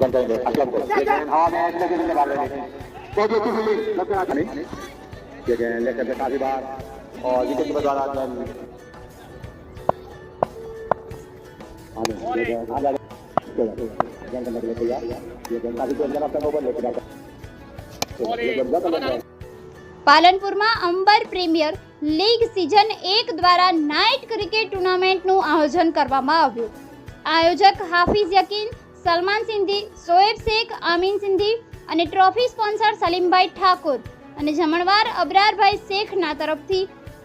Gençlerinde akşam koy. Gecenin hamile ne gözünde var beni. Kodu kuzuli nasıl atani? Gecenin lekende kafi var. O zikir gibi dua atlan. Hadi. Gecenin hadi. Gençlerinde bile kuyar. Gecenin kafi gözler atlan oban lekende. પાલનપુરમાં Ambar premier league season એક દ્વારા night cricket ટુર્નામેન્ટનું આયોજન કરવામાં આવ્યું આયોજક હાફિઝ યકીન સલમાન સિંધી શોએબ શેખ, આમીન સિંધી અને trophy sponsor સલીમભાઈ Thakor. અને જમણવાર અબરારભાઈ શેખના તરફથી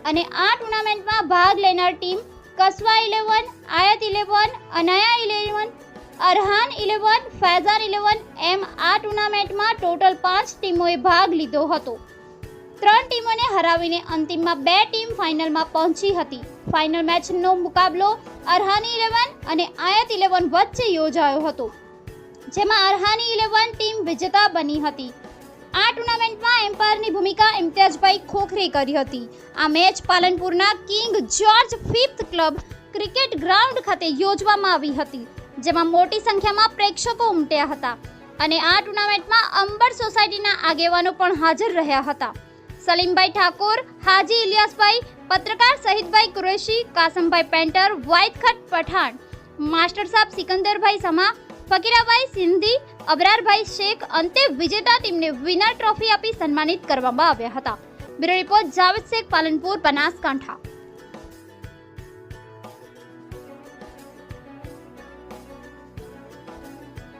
અને આ ટુર્નામેન્ટમાં ભાગ લેનાર team Kasva eleven, Ayat eleven, Anaya eleven, Arhan eleven, Faizan eleven એમ આ ટુર્નામેન્ટમાં ટોટલ પાંચ ટીમોએ ભાગ લીધો હતો. ત્રણ ટીમોને હરાવીને અંતિમમાં બે ટીમ ફાઇનલમાં પહોંચી હતી. ફાઇનલ મેચનો મુકાબલો અરહાની ઇલેવન અને આયત ઇલેવન વચ્ચે યોજાયો હતો, જેમાં અરહાની ઇલેવન ટીમ વિજેતા બની હતી. આ ટુર્નામેન્ટમાં એમ્પાયરની ભૂમિકા ઇમ્તિયાજભાઈ ખોખરે કરી હતી. આ match પાલનપુરના King George fifth club cricket ground ખાતે યોજવામાં આવી હતી, જેમાં મોટી સંખ્યામાં પ્રેક્ષકો ઉમટ્યા હતા. અને આ ટુર્નામેન્ટમાં અંબર સોસાયટીના આગેવાનો પણ હાજર રહ્યા હતા. સલીમભાઈ ઠાકોર, હાજી ઇલિયાસભાઈ, પત્રકાર સહિતભાઈ કુરેશી, કાસમભાઈ પેન્ટર વાઇદખટ પઠાણ, માસ્ટર સાહેબ સિકંદરભાઈ સમા, ફકીરાભાઈ સિંધી, અબરારભાઈ શેખ અંતે વિજેતા ટીમને વિનર ટ્રોફી આપી સન્માનિત કરવામાં આવ્યા હતા. Bureau report Javed Sheikh, Palanpur, Banaskantha.